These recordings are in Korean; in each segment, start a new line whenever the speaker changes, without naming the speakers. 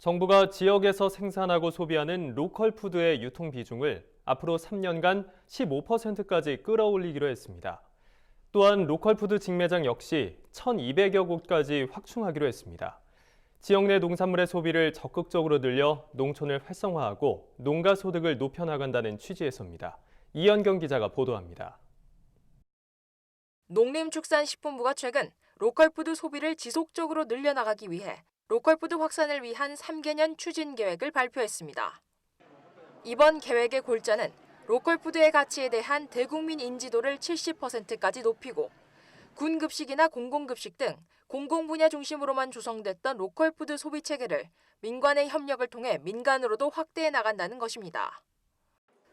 정부가 지역에서 생산하고 소비하는 로컬 푸드의 유통 비중을 앞으로 3년간 15%까지 끌어올리기로 했습니다. 또한 로컬 푸드 직매장 역시 1,200여 곳까지 확충하기로 했습니다. 지역 내 농산물의 소비를 적극적으로 늘려 농촌을 활성화하고 농가 소득을 높여나간다는 취지에서입니다. 이현경 기자가 보도합니다.
농림축산식품부가 최근 로컬푸드 소비를 지속적으로 늘려나가기 위해 로컬푸드 확산을 위한 3개년 추진 계획을 발표했습니다. 이번 계획의 골자는 로컬푸드의 가치에 대한 대국민 인지도를 70%까지 높이고 군급식이나 공공급식 등 공공분야 중심으로만 조성됐던 로컬푸드 소비 체계를 민관의 협력을 통해 민간으로도 확대해 나간다는 것입니다.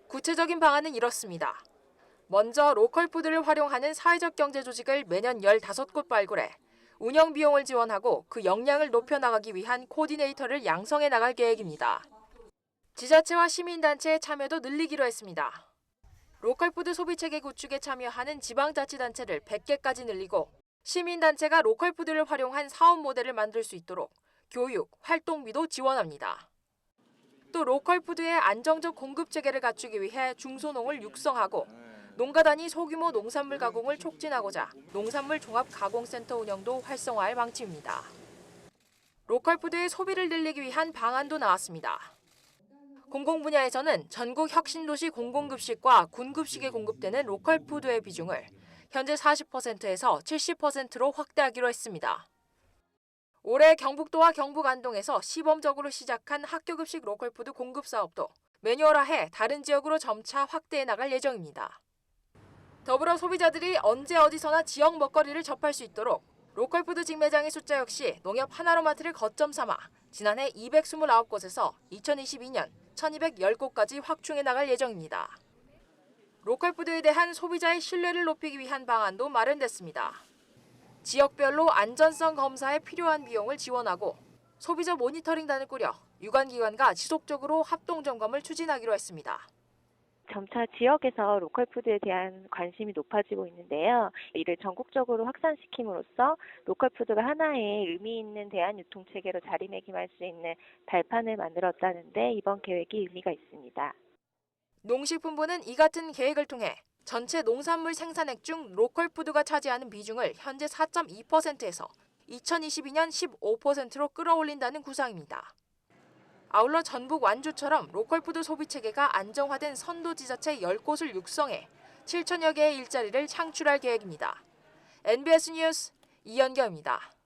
구체적인 방안은 이렇습니다. 먼저 로컬푸드를 활용하는 사회적 경제 조직을 매년 15곳 발굴해 운영 비용을 지원하고 그 역량을 높여나가기 위한 코디네이터를 양성해 나갈 계획입니다. 지자체와 시민단체의 참여도 늘리기로 했습니다. 로컬푸드 소비체계 구축에 참여하는 지방자치단체를 100개까지 늘리고 시민단체가 로컬푸드를 활용한 사업 모델을 만들 수 있도록 교육, 활동비도 지원합니다. 또 로컬푸드의 안정적 공급 체계를 갖추기 위해 중소농을 육성하고 농가 단위 소규모 농산물 가공을 촉진하고자 농산물 종합 가공센터 운영도 활성화할 방침입니다. 로컬푸드의 소비를 늘리기 위한 방안도 나왔습니다. 공공 분야에서는 전국 혁신도시 공공급식과 군급식에 공급되는 로컬푸드의 비중을 현재 40%에서 70%로 확대하기로 했습니다. 올해 경북도와 경북 안동에서 시범적으로 시작한 학교급식 로컬푸드 공급 사업도 매뉴얼화해 다른 지역으로 점차 확대해 나갈 예정입니다. 더불어 소비자들이 언제 어디서나 지역 먹거리를 접할 수 있도록 로컬푸드 직매장의 숫자 역시 농협 하나로마트를 거점 삼아 지난해 229곳에서 2022년 1210곳까지 확충해 나갈 예정입니다. 로컬푸드에 대한 소비자의 신뢰를 높이기 위한 방안도 마련됐습니다. 지역별로 안전성 검사에 필요한 비용을 지원하고 소비자 모니터링단을 꾸려 유관기관과 지속적으로 합동 점검을 추진하기로 했습니다.
점차 지역에서 로컬 푸드에 대한 관심이 높아지고 있는데요. 이를 전국적으로 확산시킴으로써 로컬 푸드가 하나의 의미 있는 대한 유통 체계로 자리매김할 수 있는 발판을 만들었다는데 이번 계획이 의미가 있습니다.
농식품부는 이 같은 계획을 통해 전체 농산물 생산액 중 로컬 푸드가 차지하는 비중을 현재 4.2%에서 2022년 15%로 끌어올린다는 구상입니다. 아울러 전북 완주처럼 로컬푸드 소비 체계가 안정화된 선도 지자체 10곳을 육성해 7천여 개의 일자리를 창출할 계획입니다. NBS 뉴스 이연경입니다.